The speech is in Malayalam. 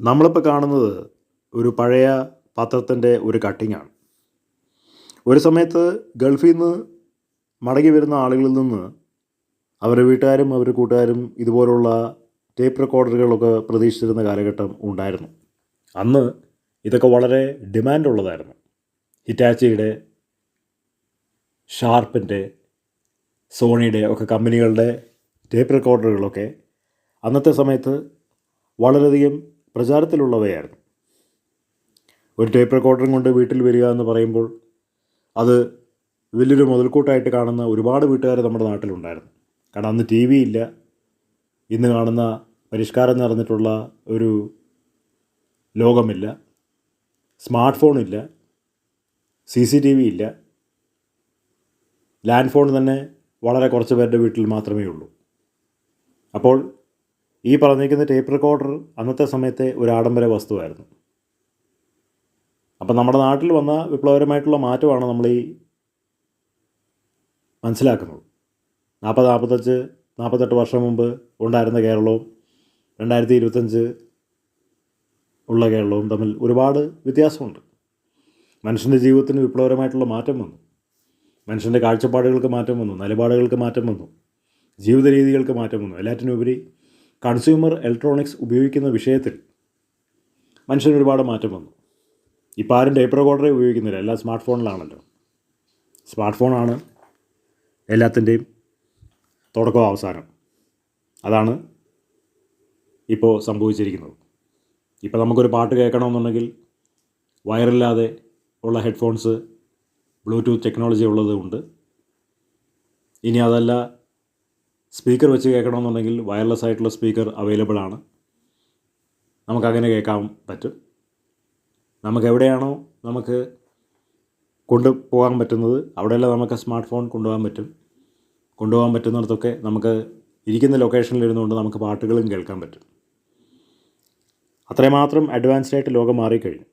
നമ്മളിപ്പോൾ കാണുന്നത് ഒരു പഴയ പത്രത്തിന്റെ ഒരു കട്ടിങ്ങാണ് ഒരു സമയത്ത് ഗൾഫിൽ നിന്ന് മടങ്ങി വരുന്ന ആളുകളിൽ നിന്ന് അവരുടെ വീട്ടുകാരും അവരുടെ കൂട്ടുകാരും ഇതുപോലുള്ള ടേപ്പ് റെക്കോർഡറുകളൊക്കെ പ്രതീക്ഷിച്ചിരുന്ന കാലഘട്ടം ഉണ്ടായിരുന്നു. അന്ന് ഇതൊക്കെ വളരെ ഡിമാൻഡുള്ളതായിരുന്നു ഹിറ്റാച്ചിയുടെ ഷാർപ്പിന്റെ സോണിയുടെ ഒക്കെ കമ്പനികളുടെ ടേപ്പ് റെക്കോർഡറുകളൊക്കെ അന്നത്തെ സമയത്ത് വളരെയധികം പ്രചാരത്തിലുള്ളവയായിരുന്നു. ഒരു ടേപ്പ് റെക്കോർഡറും കൊണ്ട് വീട്ടിൽ വരിക എന്ന് പറയുമ്പോൾ അത് വലിയൊരു മുതൽക്കൂട്ടായിട്ട് കാണുന്ന ഒരുപാട് വീട്ടുകാർ നമ്മുടെ നാട്ടിലുണ്ടായിരുന്നു. കാരണം അന്ന് ടി വി ഇല്ല. ഇന്ന് കാണുന്ന പരിഷ്കാരം നടന്നിട്ടുള്ള ഒരു ലോകമില്ല. സ്മാർട്ട് ഫോണില്ല സി സി ടി വി ഇല്ല. ലാൻഡ് ഫോൺ തന്നെ വളരെ കുറച്ച് പേരുടെ വീട്ടിൽ മാത്രമേ ഉള്ളൂ. അപ്പോൾ ഈ പറഞ്ഞിരിക്കുന്ന ടേപ്പ് റെക്കോർഡർ അന്നത്തെ സമയത്തെ ഒരു ആഡംബര വസ്തുവായിരുന്നു. അപ്പം നമ്മുടെ നാട്ടിൽ വന്ന വിപ്ലവകരമായിട്ടുള്ള മാറ്റമാണ് നമ്മൾ ഈ മനസ്സിലാക്കുന്നത്. നാൽപ്പത് നാൽപ്പത്തഞ്ച് നാൽപ്പത്തെട്ട് വർഷം മുമ്പ് ഉണ്ടായിരുന്ന കേരളവും രണ്ടായിരത്തി ഇരുപത്തഞ്ച് ഉള്ള കേരളവും തമ്മിൽ ഒരുപാട് വ്യത്യാസമുണ്ട്. മനുഷ്യന്റെ ജീവിതത്തിന് വിപ്ലവകരമായിട്ടുള്ള മാറ്റം വന്നു. മനുഷ്യന്റെ കാഴ്ചപ്പാടുകൾക്ക് മാറ്റം വന്നു. നിലപാടുകൾക്ക് മാറ്റം വന്നു. ജീവിത രീതികൾക്ക് മാറ്റം വന്നു. എല്ലാറ്റിനുപരി കൺസ്യൂമർ ഇലക്ട്രോണിക്സ് ഉപയോഗിക്കുന്ന വിഷയത്തിൽ മനുഷ്യന് ഒരുപാട് മാറ്റം വന്നു. ഇപ്പോൾ ആരും ടേപ്പ് റെക്കോർഡറേ ഉപയോഗിക്കുന്നില്ല. എല്ലാം സ്മാർട്ട് ഫോണിലാണല്ലോ സ്മാർട്ട് ഫോണാണ് എല്ലാത്തിന്റെയും തുടക്കവും അവസാനം. അതാണ് ഇപ്പോൾ സംഭവിച്ചിരിക്കുന്നത്. ഇപ്പോൾ നമുക്കൊരു പാട്ട് കേൾക്കണമെന്നുണ്ടെങ്കിൽ വയറില്ലാതെ ഉള്ള ഹെഡ്ഫോൺസ് ബ്ലൂടൂത്ത് ടെക്നോളജി ഉള്ളത് കൊണ്ട് ഇനി അതല്ല സ്പീക്കർ വെച്ച് കേൾക്കണമെന്നുണ്ടെങ്കിൽ വയർലെസ് ആയിട്ടുള്ള സ്പീക്കർ അവൈലബിൾ ആണ്. നമുക്കങ്ങനെ കേൾക്കാൻ പറ്റും. നമുക്ക് എവിടെയാണോ നമുക്ക് കൊണ്ടുപോകാൻ പറ്റുന്നത് അവിടെയെല്ലാം നമുക്ക് സ്മാർട്ട് ഫോൺ കൊണ്ടുപോകാൻ പറ്റും. കൊണ്ടുപോകാൻ പറ്റുന്നിടത്തൊക്കെ നമുക്ക് ഇരിക്കുന്ന ലൊക്കേഷനിൽ ഇരുന്നുകൊണ്ട് നമുക്ക് പാട്ടുകളും കേൾക്കാൻ പറ്റും. അത്രമാത്രം അഡ്വാൻസ്ഡ് ആയിട്ട് ലോകം മാറിക്കഴിഞ്ഞു.